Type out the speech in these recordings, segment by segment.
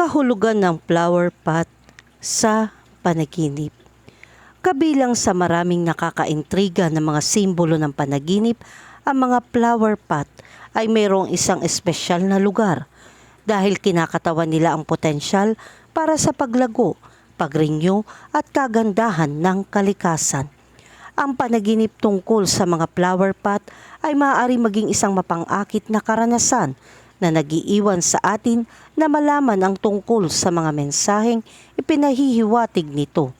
kahulugan ng flower pot sa panaginip. Kabilang sa maraming nakakaintriga ng mga simbolo ng panaginip, ang mga flower pot ay mayroong isang espesyal na lugar dahil kinakatawan nila ang potensyal para sa paglago, pagrinyo at kagandahan ng kalikasan. Ang panaginip tungkol sa mga flower pot ay maaari maging isang mapangakit na karanasan na nagiiwan sa atin na malaman ang tungkol sa mga mensaheng ipinahihiwatig nito.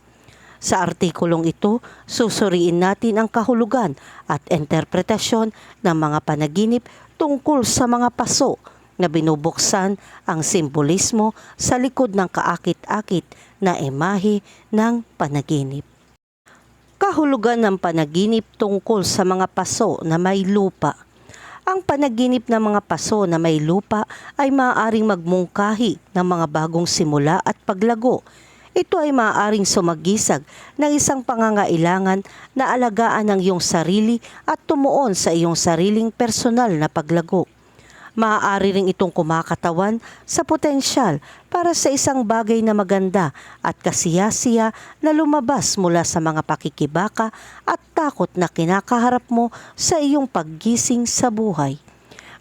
Sa artikulong ito, susuriin natin ang kahulugan at interpretasyon ng mga panaginip tungkol sa mga paso na binubuksan ang simbolismo sa likod ng kaakit-akit na imahe ng panaginip. Kahulugan ng panaginip tungkol sa mga paso na may lupa. Ang panaginip ng mga paso na may lupa ay maaaring magmungkahi ng mga bagong simula at paglago. Ito ay maaaring sumagisag ng isang pangangailangan na alagaan ang iyong sarili at tumuon sa iyong sariling personal na paglago. Maaari rin itong kumakatawan sa potensyal para sa isang bagay na maganda at kasiyasiya na lumabas mula sa mga pakikibaka at takot na kinakaharap mo sa iyong paggising sa buhay.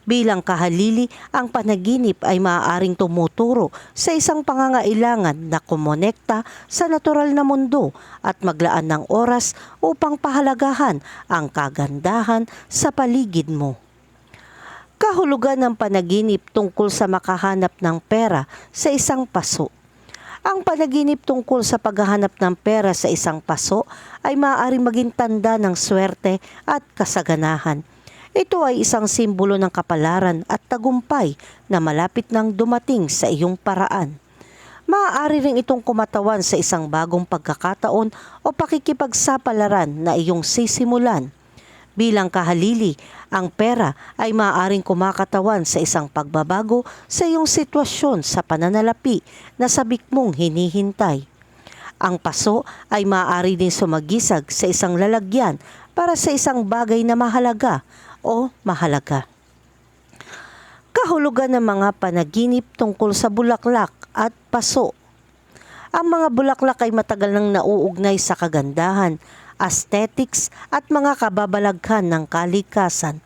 Bilang kahalili, ang panaginip ay maaaring tumuturo sa isang pangangailangan na kumonekta sa natural na mundo at maglaan ng oras upang pahalagahan ang kagandahan sa paligid mo kahulugan ng panaginip tungkol sa makahanap ng pera sa isang paso. Ang panaginip tungkol sa paghahanap ng pera sa isang paso ay maaaring maging tanda ng swerte at kasaganahan. Ito ay isang simbolo ng kapalaran at tagumpay na malapit nang dumating sa iyong paraan. Maaari rin itong kumatawan sa isang bagong pagkakataon o pakikipagsapalaran na iyong sisimulan. Bilang kahalili, ang pera ay maaaring kumakatawan sa isang pagbabago sa iyong sitwasyon sa pananalapi na sabik mong hinihintay. Ang paso ay maaari din sumagisag sa isang lalagyan para sa isang bagay na mahalaga o mahalaga. Kahulugan ng mga panaginip tungkol sa bulaklak at paso. Ang mga bulaklak ay matagal nang nauugnay sa kagandahan, aesthetics at mga kababalaghan ng kalikasan.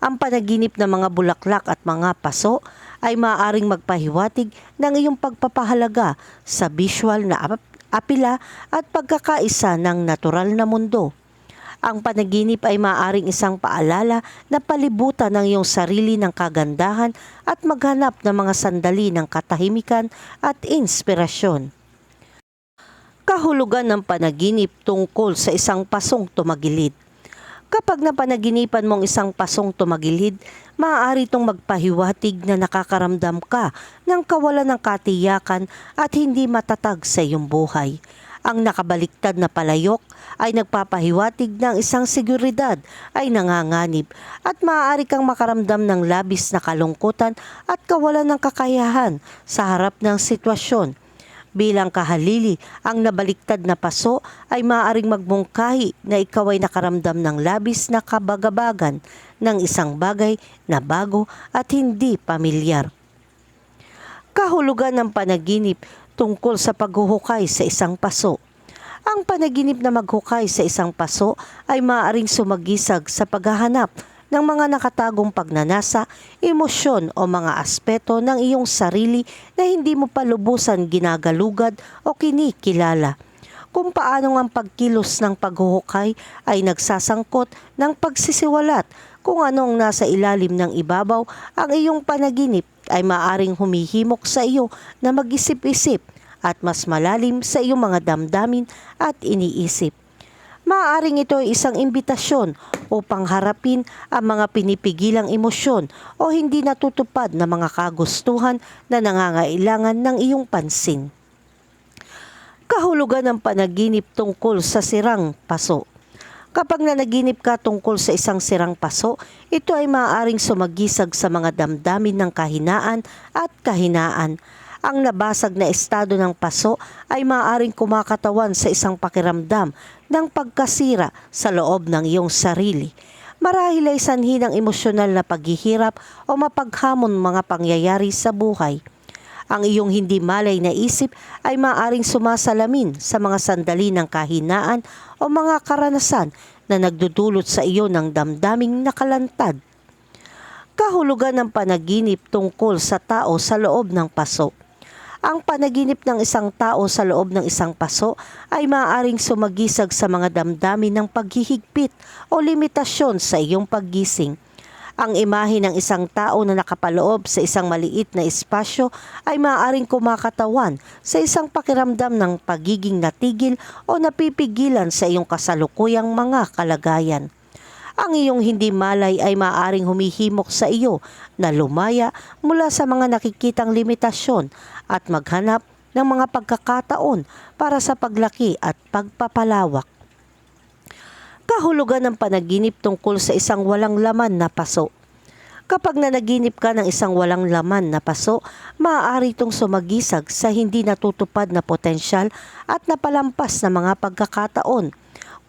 Ang panaginip ng mga bulaklak at mga paso ay maaaring magpahiwatig ng iyong pagpapahalaga sa visual na ap- apila at pagkakaisa ng natural na mundo. Ang panaginip ay maaaring isang paalala na palibutan ng iyong sarili ng kagandahan at maghanap ng mga sandali ng katahimikan at inspirasyon. Kahulugan ng panaginip tungkol sa isang pasong tumagilid. Kapag napanaginipan mong isang pasong tumagilid, maaari itong magpahiwatig na nakakaramdam ka ng kawalan ng katiyakan at hindi matatag sa iyong buhay. Ang nakabaliktad na palayok ay nagpapahiwatig ng isang seguridad ay nanganganib at maaari kang makaramdam ng labis na kalungkutan at kawalan ng kakayahan sa harap ng sitwasyon. Bilang kahalili, ang nabaliktad na paso ay maaaring magmungkahi na ikaw ay nakaramdam ng labis na kabagabagan ng isang bagay na bago at hindi pamilyar. Kahulugan ng panaginip tungkol sa paghuhukay sa isang paso. Ang panaginip na maghukay sa isang paso ay maaaring sumagisag sa paghahanap ng mga nakatagong pagnanasa, emosyon o mga aspeto ng iyong sarili na hindi mo pa lubusan ginagalugad o kinikilala. Kung paano ang pagkilos ng paghuhukay ay nagsasangkot ng pagsisiwalat kung anong nasa ilalim ng ibabaw ang iyong panaginip ay maaring humihimok sa iyo na mag-isip-isip at mas malalim sa iyong mga damdamin at iniisip. Maaaring ito ay isang imbitasyon upang harapin ang mga pinipigilang emosyon o hindi natutupad na mga kagustuhan na nangangailangan ng iyong pansin. Kahulugan ng panaginip tungkol sa sirang paso. Kapag nanaginip ka tungkol sa isang sirang paso, ito ay maaaring sumagisag sa mga damdamin ng kahinaan at kahinaan ang nabasag na estado ng paso ay maaaring kumakatawan sa isang pakiramdam ng pagkasira sa loob ng iyong sarili. Marahil ay sanhi ng emosyonal na paghihirap o mapaghamon mga pangyayari sa buhay. Ang iyong hindi malay na isip ay maaring sumasalamin sa mga sandali ng kahinaan o mga karanasan na nagdudulot sa iyo ng damdaming nakalantad. Kahulugan ng panaginip tungkol sa tao sa loob ng paso. Ang panaginip ng isang tao sa loob ng isang paso ay maaaring sumagisag sa mga damdamin ng paghihigpit o limitasyon sa iyong paggising. Ang imahe ng isang tao na nakapaloob sa isang maliit na espasyo ay maaaring kumakatawan sa isang pakiramdam ng pagiging natigil o napipigilan sa iyong kasalukuyang mga kalagayan ang iyong hindi malay ay maaring humihimok sa iyo na lumaya mula sa mga nakikitang limitasyon at maghanap ng mga pagkakataon para sa paglaki at pagpapalawak. Kahulugan ng panaginip tungkol sa isang walang laman na paso. Kapag nanaginip ka ng isang walang laman na paso, maaari itong sumagisag sa hindi natutupad na potensyal at napalampas na mga pagkakataon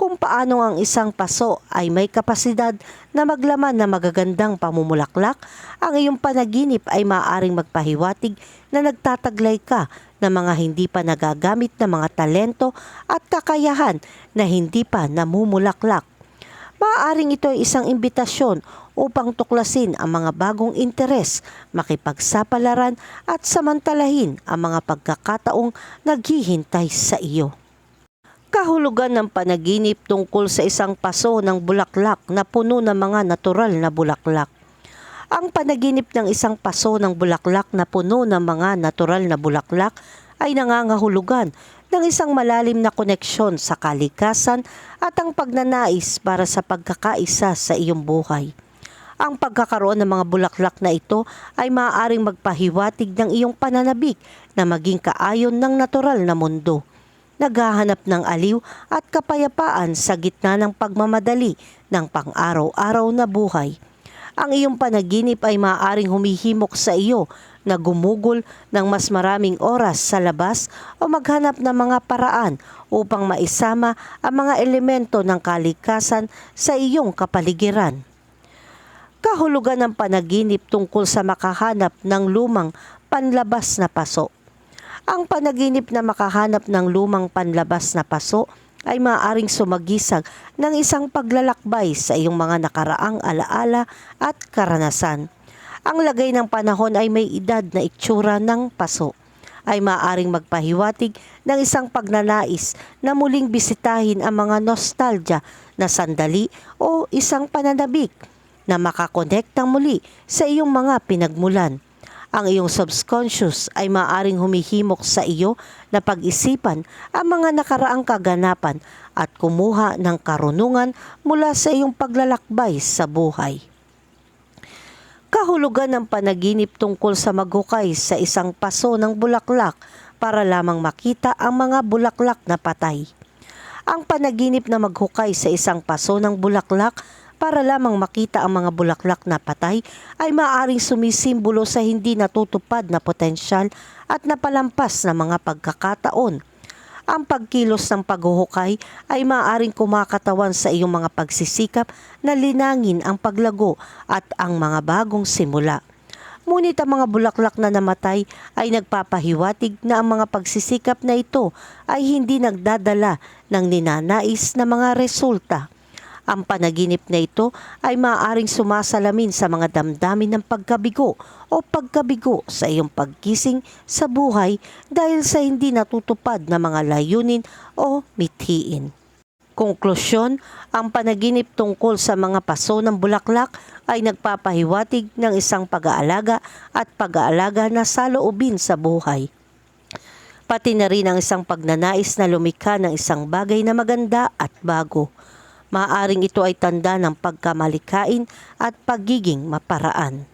kung paano ang isang paso ay may kapasidad na maglaman na magagandang pamumulaklak, ang iyong panaginip ay maaaring magpahiwatig na nagtataglay ka ng mga hindi pa nagagamit na mga talento at kakayahan na hindi pa namumulaklak. Maaaring ito ay isang imbitasyon upang tuklasin ang mga bagong interes, makipagsapalaran at samantalahin ang mga pagkakataong naghihintay sa iyo kahulugan ng panaginip tungkol sa isang paso ng bulaklak na puno ng mga natural na bulaklak. Ang panaginip ng isang paso ng bulaklak na puno ng mga natural na bulaklak ay nangangahulugan ng isang malalim na koneksyon sa kalikasan at ang pagnanais para sa pagkakaisa sa iyong buhay. Ang pagkakaroon ng mga bulaklak na ito ay maaaring magpahiwatig ng iyong pananabik na maging kaayon ng natural na mundo naghahanap ng aliw at kapayapaan sa gitna ng pagmamadali ng pang-araw-araw na buhay. Ang iyong panaginip ay maaaring humihimok sa iyo na gumugol ng mas maraming oras sa labas o maghanap ng mga paraan upang maisama ang mga elemento ng kalikasan sa iyong kapaligiran. Kahulugan ng panaginip tungkol sa makahanap ng lumang panlabas na paso ang panaginip na makahanap ng lumang panlabas na paso ay maaaring sumagisag ng isang paglalakbay sa iyong mga nakaraang alaala at karanasan. Ang lagay ng panahon ay may edad na itsura ng paso ay maaaring magpahiwatig ng isang pagnanais na muling bisitahin ang mga nostalgia na sandali o isang pananabik na makakonektang muli sa iyong mga pinagmulan ang iyong subconscious ay maaring humihimok sa iyo na pag-isipan ang mga nakaraang kaganapan at kumuha ng karunungan mula sa iyong paglalakbay sa buhay. Kahulugan ng panaginip tungkol sa maghukay sa isang paso ng bulaklak para lamang makita ang mga bulaklak na patay. Ang panaginip na maghukay sa isang paso ng bulaklak para lamang makita ang mga bulaklak na patay ay maaaring sumisimbolo sa hindi natutupad na potensyal at napalampas na mga pagkakataon. Ang pagkilos ng paghuhukay ay maaaring kumakatawan sa iyong mga pagsisikap na linangin ang paglago at ang mga bagong simula. Ngunit ang mga bulaklak na namatay ay nagpapahiwatig na ang mga pagsisikap na ito ay hindi nagdadala ng ninanais na mga resulta. Ang panaginip na ito ay maaaring sumasalamin sa mga damdamin ng pagkabigo o pagkabigo sa iyong pagkising sa buhay dahil sa hindi natutupad na mga layunin o mithiin. Konklusyon, ang panaginip tungkol sa mga paso ng bulaklak ay nagpapahiwatig ng isang pag-aalaga at pag-aalaga na saloobin sa buhay. Pati na rin ang isang pagnanais na lumikha ng isang bagay na maganda at bago. Maaring ito ay tanda ng pagkamalikain at pagiging maparaan.